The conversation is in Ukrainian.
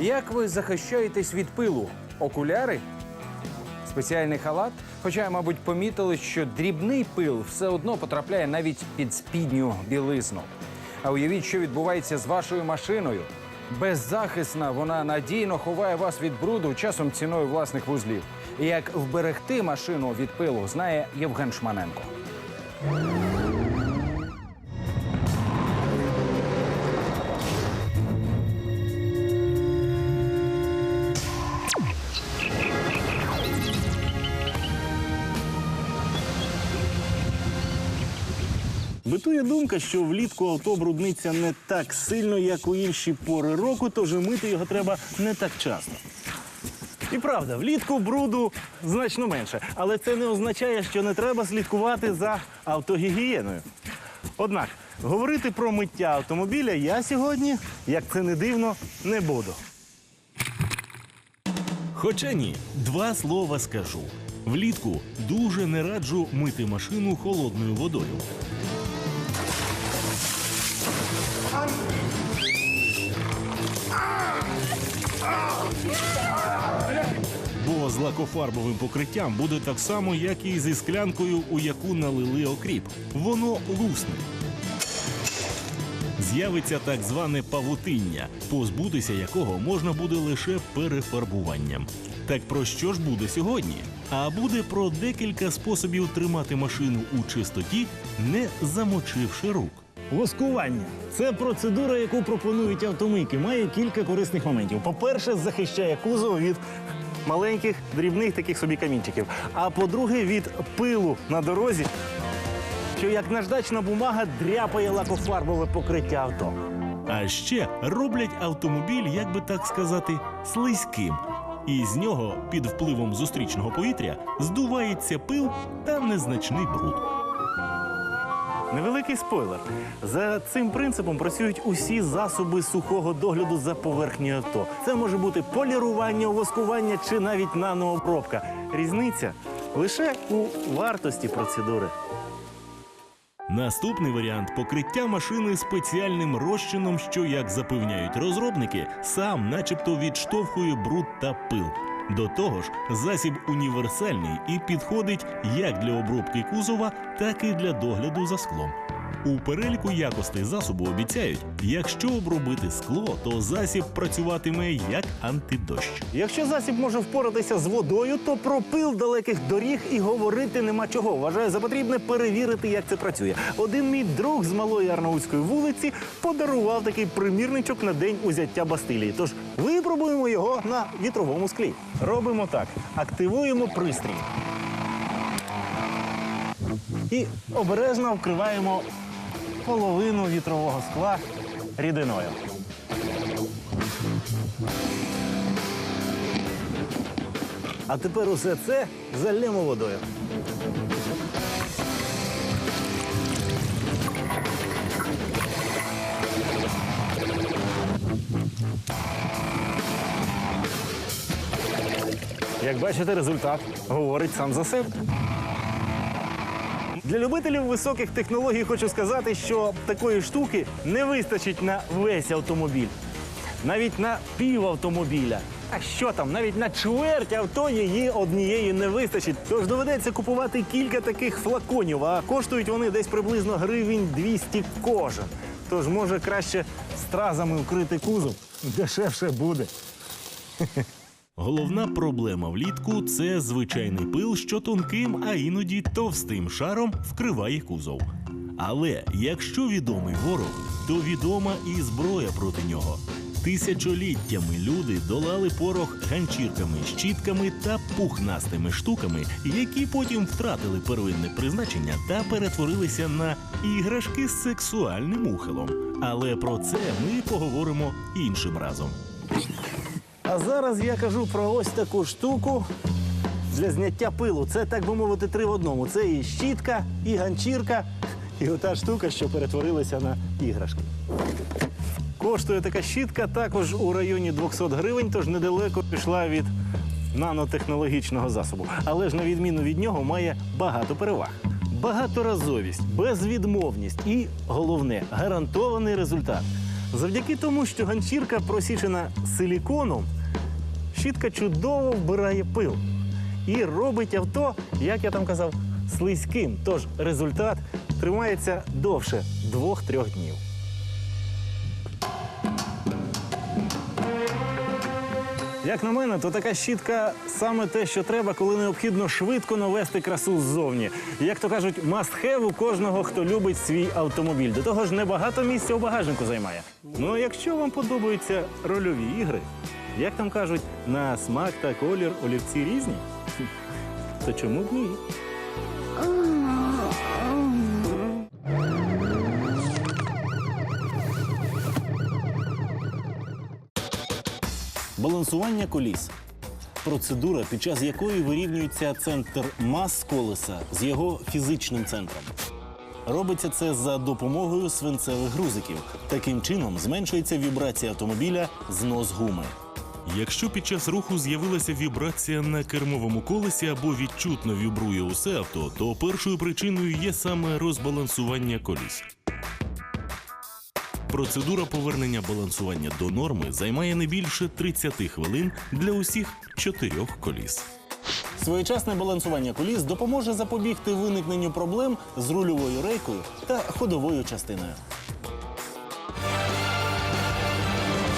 Як ви захищаєтесь від пилу? Окуляри? Спеціальний халат? Хоча, мабуть, помітили, що дрібний пил все одно потрапляє навіть під спідню білизну. А уявіть, що відбувається з вашою машиною. Беззахисна вона надійно ховає вас від бруду часом ціною власних вузлів. Як вберегти машину від пилу, знає Євген Шманенко. Битує думка, що влітку авто брудниться не так сильно, як у інші пори року, тож мити його треба не так часто. І правда, влітку бруду значно менше, але це не означає, що не треба слідкувати за автогігієною. Однак говорити про миття автомобіля я сьогодні, як це не дивно, не буду. Хоча ні, два слова скажу. Влітку дуже не раджу мити машину холодною водою. З лакофарбовим покриттям буде так само, як і зі склянкою, у яку налили окріп. Воно лусне. З'явиться так зване павутиння, позбутися якого можна буде лише перефарбуванням. Так про що ж буде сьогодні? А буде про декілька способів тримати машину у чистоті, не замочивши рук. Воскування це процедура, яку пропонують автомийки. Має кілька корисних моментів. По-перше, захищає кузов від маленьких дрібних таких собі камінчиків. А по-друге, від пилу на дорозі, що як наждачна бумага дряпає лакофарбове покриття авто. А ще роблять автомобіль, як би так сказати, слизьким. І з нього під впливом зустрічного повітря здувається пил та незначний бруд. Невеликий спойлер. За цим принципом працюють усі засоби сухого догляду за поверхнею авто. Це може бути полірування, воскування чи навіть нанообробка. Різниця лише у вартості процедури. Наступний варіант покриття машини спеціальним розчином, що, як запевняють розробники, сам начебто відштовхує бруд та пил. До того ж, засіб універсальний і підходить як для обробки кузова, так і для догляду за склом. У переліку якостей засобу обіцяють, якщо обробити скло, то засіб працюватиме як антидощ. Якщо засіб може впоратися з водою, то про пил далеких доріг і говорити нема чого. Вважаю за потрібне перевірити, як це працює. Один мій друг з малої Арнаутської вулиці подарував такий примірничок на день узяття Бастилії. Тож випробуємо його на вітровому склі. Робимо так: активуємо пристрій. І обережно вкриваємо половину вітрового скла рідиною. А тепер усе це залємо водою. Як бачите, результат говорить сам за себе. Для любителів високих технологій хочу сказати, що такої штуки не вистачить на весь автомобіль, навіть на пів автомобіля. А що там, навіть на чверть авто її однієї не вистачить. Тож доведеться купувати кілька таких флаконів, а коштують вони десь приблизно гривень 200 кожен. Тож може краще стразами вкрити кузов, дешевше буде. Головна проблема влітку це звичайний пил, що тонким, а іноді товстим шаром вкриває кузов. Але якщо відомий ворог, то відома і зброя проти нього. Тисячоліттями люди долали порох ганчірками, щітками та пухнастими штуками, які потім втратили первинне призначення та перетворилися на іграшки з сексуальним ухилом. Але про це ми поговоримо іншим разом. А зараз я кажу про ось таку штуку для зняття пилу. Це, так би мовити, три в одному. Це і щітка, і ганчірка, і ота штука, що перетворилася на іграшки. Коштує така щітка також у районі 200 гривень, тож недалеко пішла від нанотехнологічного засобу. Але ж на відміну від нього має багато переваг. Багаторазовість, безвідмовність і головне гарантований результат. Завдяки тому, що ганчірка просічена силіконом, щітка чудово вбирає пил і робить авто, як я там казав, слизьким. Тож результат тримається довше двох-трьох днів. Як на мене, то така щітка саме те, що треба, коли необхідно швидко навести красу ззовні. Як то кажуть, must have у кожного, хто любить свій автомобіль. До того ж, небагато місця у багажнику займає. Ну а якщо вам подобаються рольові ігри, як там кажуть, на смак та колір олівці різні, то чому б ні? Балансування коліс. Процедура, під час якої вирівнюється центр мас колеса з його фізичним центром. Робиться це за допомогою свинцевих грузиків. Таким чином зменшується вібрація автомобіля, знос гуми. Якщо під час руху з'явилася вібрація на кермовому колесі або відчутно вібрує усе авто, то першою причиною є саме розбалансування коліс. Процедура повернення балансування до норми займає не більше 30 хвилин для усіх чотирьох коліс. Своєчасне балансування коліс допоможе запобігти виникненню проблем з рульовою рейкою та ходовою частиною.